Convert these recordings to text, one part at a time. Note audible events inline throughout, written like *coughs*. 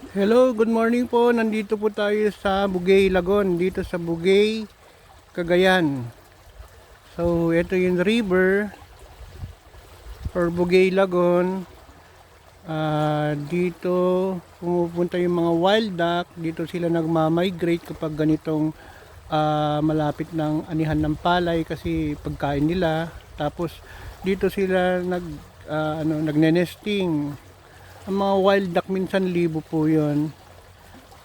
Hello, good morning po. Nandito po tayo sa Bugay, Lagon. Dito sa Bugay, Cagayan. So, ito yung river or Bugay, Lagon. Ah, dito pumupunta yung mga wild duck. Dito sila nagmamigrate kapag ganitong ah, malapit ng anihan ng palay kasi pagkain nila. Tapos dito sila nag ah, ano nagnenesting. Ang mga wild duck minsan libo po 'yon.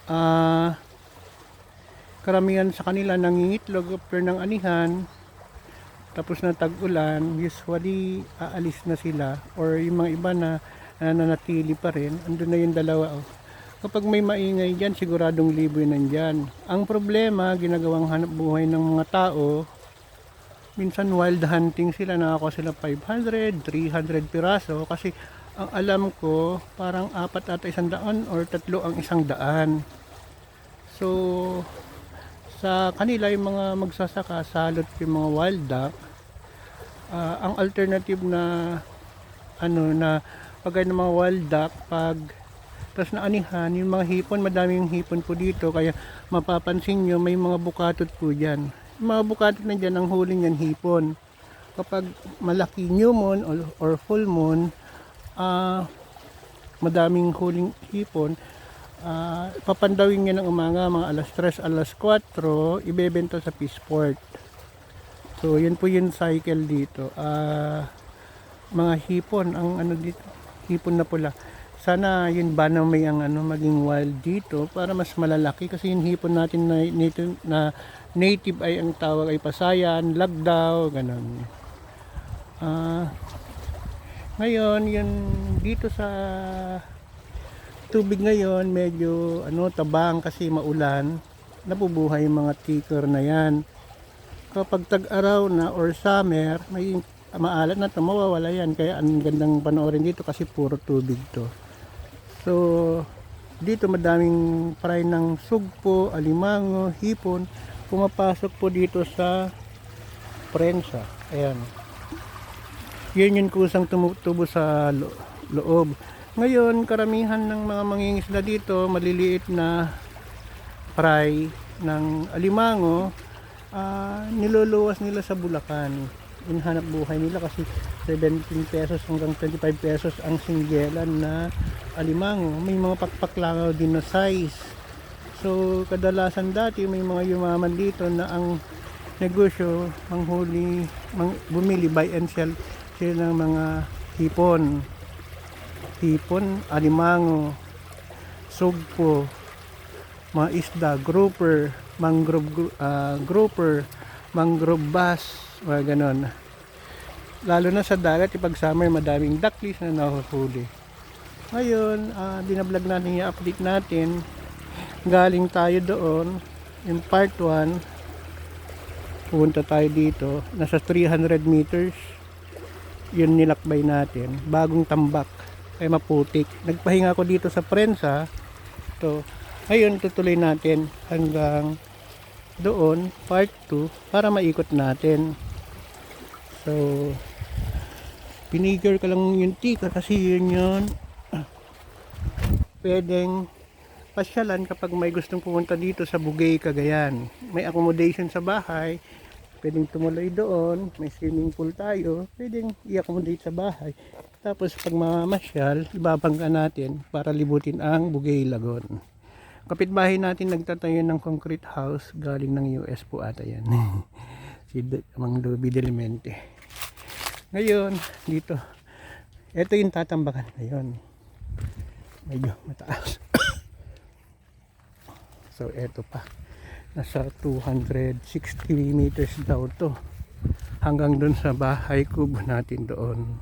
Ah karamihan sa kanila nangingitlog after ng anihan. Tapos na tag-ulan, usually aalis na sila or yung mga iba na na nanatili pa rin, andun na yung dalawa. Oh. Kapag may maingay dyan, siguradong libo yun nandyan. Ang problema, ginagawang hanap buhay ng mga tao, minsan wild hunting sila, nakakuha sila 500, 300 piraso, kasi ang alam ko, parang apat ata isang daan or tatlo ang isang daan. So, sa kanila yung mga magsasaka, salot yung mga wild duck, ah, ang alternative na ano na pag ng mga wild duck pag tapos na anihan yung mga hipon madaming hipon po dito kaya mapapansin nyo may mga bukatot po dyan. Yung mga bukatot na dyan ang huli niyan hipon. Kapag malaki new moon or, or full moon ah madaming huling hipon. Ah papandawin niya ng umaga mga alas 3 alas 4 ibebenta sa Peaceport so yun po yung cycle dito. Ah mga hipon ang ano dito hipon na pula. Sana yun ba na may ang ano maging wild dito para mas malalaki kasi yung hipon natin na native, na native ay ang tawag ay pasayan lagdaw ganun. Ah ngayon yun dito sa tubig ngayon medyo ano tabang kasi maulan. Nabubuhay yung mga ticker na yan. Kapag tag-araw na or summer may maalat na mawawala yan. Kaya ang gandang panoorin dito kasi puro tubig to. So dito madaming fry ng sugpo, alimango, hipon. Pumapasok po dito sa prensa. Ayan yun yung kusang tumutubo sa lo- loob. Ngayon karamihan ng mga mangingisda dito maliliit na fry ng alimango ah, niluluwas nila sa Bulacan. Yung hanap buhay nila kasi 17 pesos hanggang 25 pesos ang singgelan na alimango. May mga pakpaklangaw din na size. So kadalasan dati may mga yumaman dito na ang negosyo manghuli mang, bumili buy and sell sila ng mga hipon. Hipon, alimango sugpo mga isda, grouper mangrove ah, grouper mangrove bass mga ganon. Lalo na sa dagat pag summer madaming duckfish na nahuhuli. Ngayon ah, binablog natin yung update natin. Galing tayo doon yung part 1 pupunta tayo dito. Nasa 300 meters yun nilakbay natin bagong tambak ay maputik. Nagpahinga ako dito sa prensa. To ngayon tutuloy natin hanggang doon part 2 para maikot natin. So pinigure ko lang yung tika kasi yun yun. Pwedeng pasyalan kapag may gustong pumunta dito sa Bugay, Cagayan. May accommodation sa bahay, pwedeng tumuloy doon, may swimming pool tayo, pwedeng i-accommodate sa bahay. Tapos pag mamamasyal, ibabangka natin para libutin ang Bugay, Lagon. Kapitbahay natin nagtatayo ng concrete house, galing ng US po ata yan. *laughs* si Mang Dubi Delimente. Ngayon, dito, ito yung tatambakan ngayon. Medyo mataas. *coughs* So eto pa. Nasa 260 meters daw to. Hanggang dun sa bahay kubo natin doon.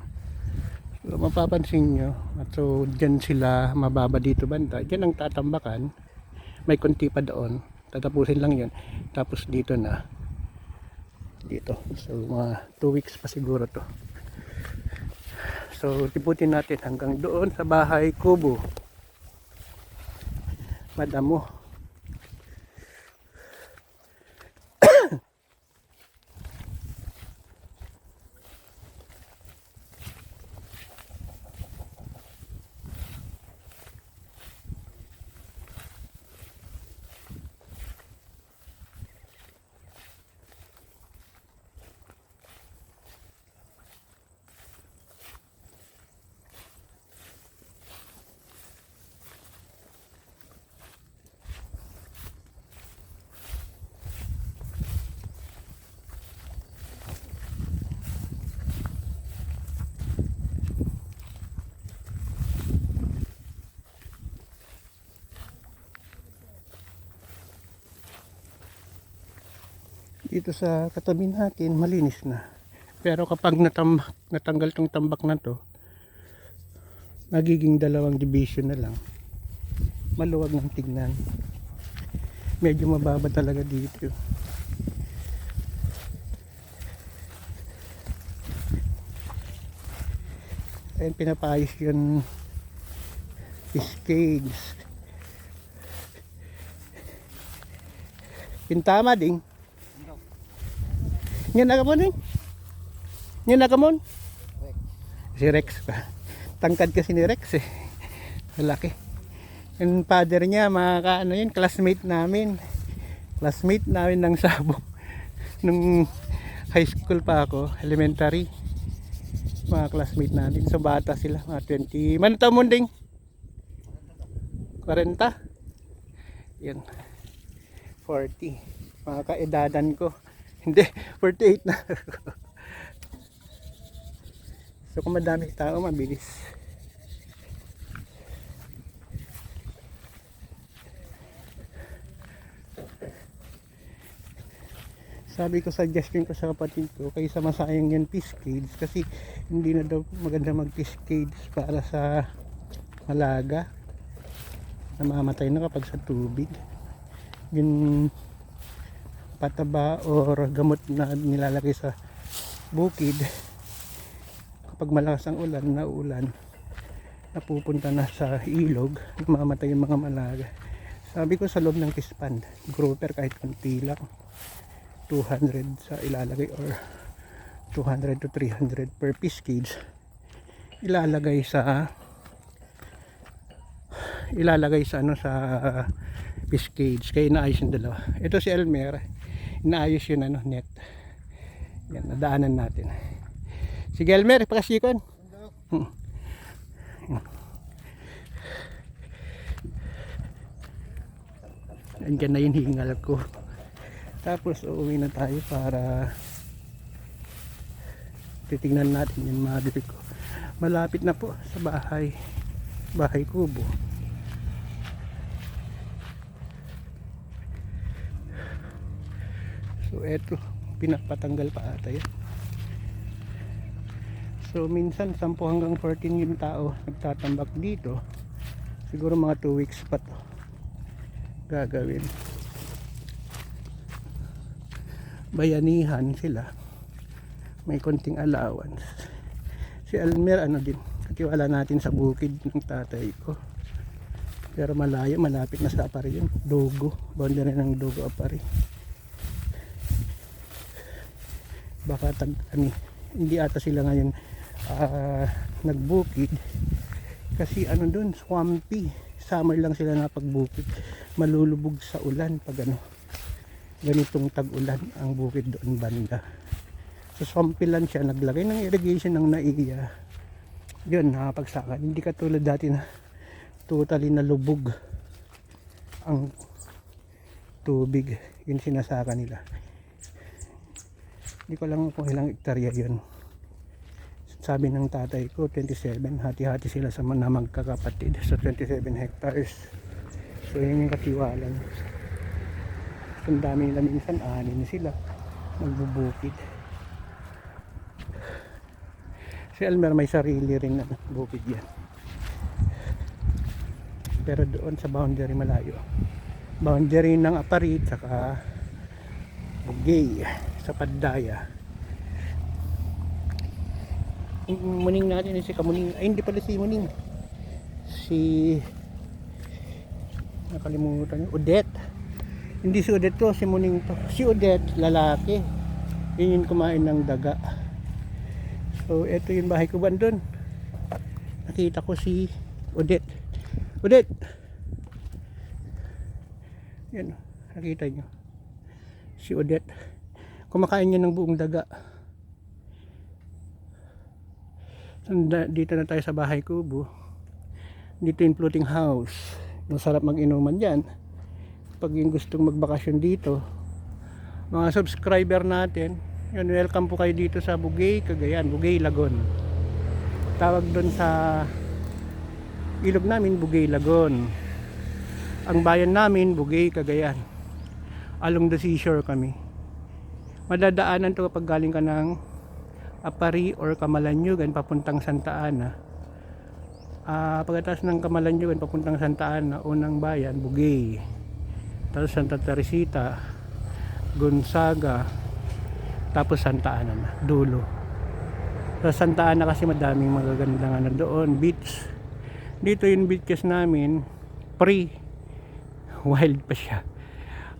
So mapapansin nyo. So dyan sila mababa dito banda. Dyan ang tatambakan. May konti pa doon. Tatapusin lang yun. Tapos dito na. Dito. So mga 2 weeks pa siguro to. So tiputin natin hanggang doon sa bahay kubo. Madamo. Dito sa katabi natin malinis na. Pero kapag natambak, natanggal tong tambak na to magiging dalawang division na lang. Maluwag ng tignan. Medyo mababa talaga dito. Ayun pinapayos yun. Cascades pintama ding yan nakamon ding yan nakamon si Rex pa. Tangkad kasi ni Rex eh. Malaki. Yung father niya mga ka, ano yun classmate namin. Classmate namin ng sabong *laughs* nung high school pa ako elementary. Mga classmate natin so bata sila mga 20 man taon mo ding? 40 yan 40 mga kaedadan ko hindi *laughs* 48 na so kung madami tao mabilis sabi ko suggestion ko sa kapatid ko kaysa masayang yan cascades kasi hindi na daw maganda mag cascades para sa malaga. Namamatay na kapag sa tubig. Yung pataba or gamot na nilalagay sa bukid. Kapag malakas ang ulan na ulan napupunta na sa ilog namamatay yung mga malaga. Sabi ko sa loob ng kispan grouper kahit konti lang 200 sa ilalagay or 200 to 300 per piece cage ilalagay sa ilalagay sa ano sa fish cage. Kaya inaayos yung dalawa. Ito si Elmer inaayos yun ano net yan nadaanan natin sige Elmer pakisikon Hmm. Andyan na yung hingal ko tapos uuwi na tayo para titingnan natin yung mga ko. Malapit na po sa bahay. Bahay kubo. So eto, pinapatanggal pa ata yan. So minsan 10 hanggang 14 yung tao nagtatambak dito. Siguro mga 2 weeks pa to gagawin. Bayanihan sila. May konting allowance. Si Almer ano din katiwala natin sa bukid ng tatay ko. Pero malayo malapit na sa apari yun. Dogo boundary ng Dogo apari baka tag ano, hindi ata sila ngayon ah, nagbukid. Kasi ano dun swampy. Summer lang sila napagbukid. Malulubog sa ulan pag ano ganitong tag-ulan ang bukid doon banda. So swampy lang siya naglagay ng irrigation ng naiya. Yun nakapagsakan. Hindi katulad dati na totally nalubog ang tubig. Yun sinasaka nila hindi ko lang kung ilang hektarya yun. Sabi ng tatay ko 27 hati-hati sila sa mga magkakapatid so 27 hectares. So yun yung katiwala niya. Ang dami nila minsan anin sila magbubukid si Elmer may sarili rin na bukid yan. Pero doon sa boundary malayo. Boundary ng Aparit saka Bugay sa Padaya yung muning natin si Kamuning. Ay hindi pala si Muning. Si nakalimutan yun Odette. Hindi si Odette to si Muning to. Si Odette lalaki. Yun kumain ng daga. So eto yung bahay ko bandon nakita ko si Odette. Odette! Yan nakita nyo si Odette kumakain niya ng buong daga. Dito na tayo sa bahay kubo. Dito yung floating house. Masarap mag-inuman dyan pag yung gustong magbakasyon dito mga subscriber natin yun, welcome po kayo dito sa Bugay, Cagayan, Bugay, Lagon. Tawag doon sa ilog namin Bugay, Lagon. Ang bayan namin Bugay, Cagayan. Along the seashore kami madadaanan to kapag galing ka ng Apari or Kamalanyugan papuntang Santa Ana. Ah, pagkatapos ng Kamalanyugan papuntang Santa Ana, unang bayan, Bugay. Tapos Santa Teresita, Gonzaga, tapos Santa Ana na, dulo. Sa Santa Ana kasi madaming magagandang ano doon, beach. Dito yung beaches namin, free. *laughs* Wild pa siya.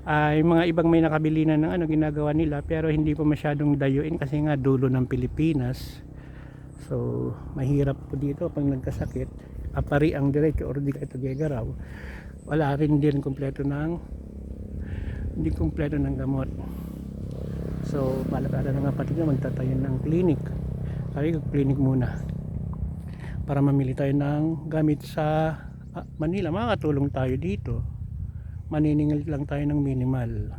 Ah, yung mga ibang may nakabili na ng ano ginagawa nila pero hindi pa masyadong dayuin kasi nga dulo ng Pilipinas. So, mahirap po dito pag nagkasakit. Apari ang diretso or di ka ito gagaraw. Wala rin din kompleto ng hindi kompleto ng gamot. So, palakada ng kapatid na magtatayo ng clinic. Sabi ko, clinic muna. Para mamili tayo ng gamit sa ah, Manila. Makakatulong tayo dito. Maniningil lang tayo ng minimal.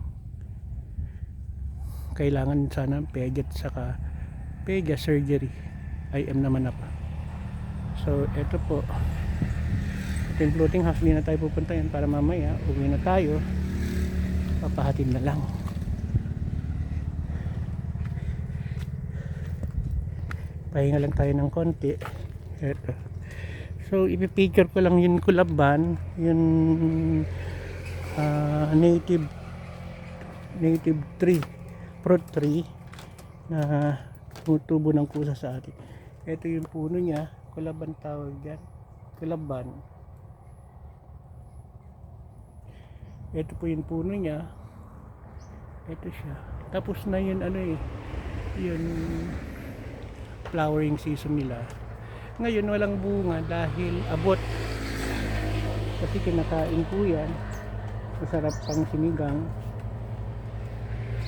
Kailangan sana pedyat saka pedya surgery. IM naman na pa. So, eto po. Yung floating house. Na tayo pupunta yan para mamaya uwi na tayo. Papahatid na lang. Pahinga lang tayo ng konti. Eto. So, ipipicture ko lang yung kulaban. Yung ah, native native tree. Fruit tree na tumutubo ng kusa sa atin. Ito yung puno niya. Kulaban tawag yan. Kulaban. Ito po yung puno niya. Ito siya. Tapos na yun ano eh. Yun flowering season nila. Ngayon walang bunga dahil abot. Kasi kinakain ko yan. Masarap pang sinigang.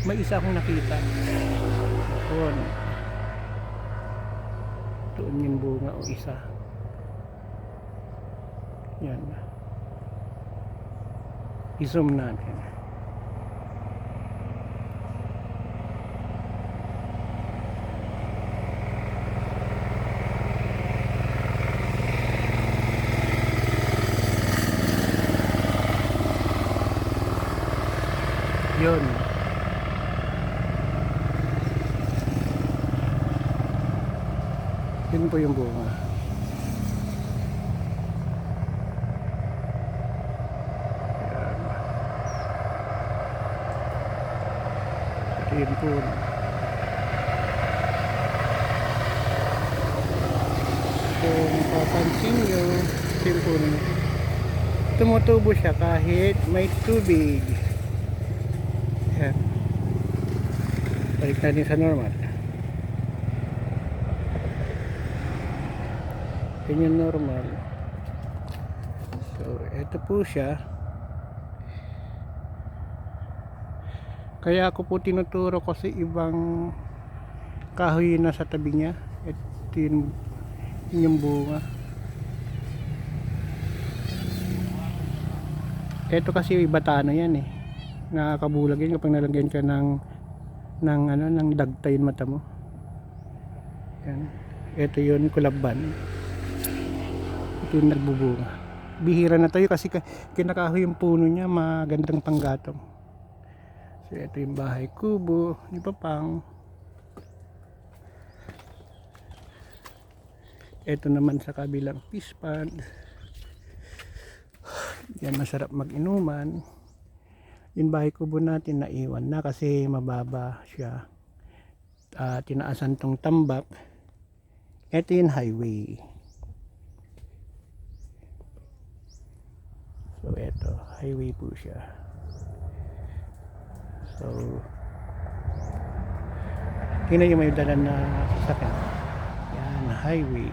May isa akong nakita. Doon. Doon yung bunga o isa. Yan. I-zoom natin. Yun. Yun po yung bunga. Yan. Ito yung puno. Kung papansin nyo, yung puno niya. Tumutubo siya kahit may tubig. Yan. Balik natin sa normal. Yan yung normal. So, ito po siya. Kaya ako po tinuturo kasi ibang kahoy na sa tabi niya. Ito yung, yun yung bunga. Ito kasi batano yan eh nakakabulag yun kapag nalagyan ka ng ng ano ng dagta yung mata mo yan ito yun kulaban ito yung nagbubunga. Bihira na tayo kasi ka- kinakahoy yung puno niya magandang panggatong. So ito yung bahay. Kubo ni papang ito naman sa kabilang fish yan masarap mag-inuman. Yung bahay kubo natin naiwan na kasi mababa siya. Ah, tinaasan tong tambak. Ito yung highway so ito highway po siya. So tingnan nyo may dalan na sasakyan. Yan highway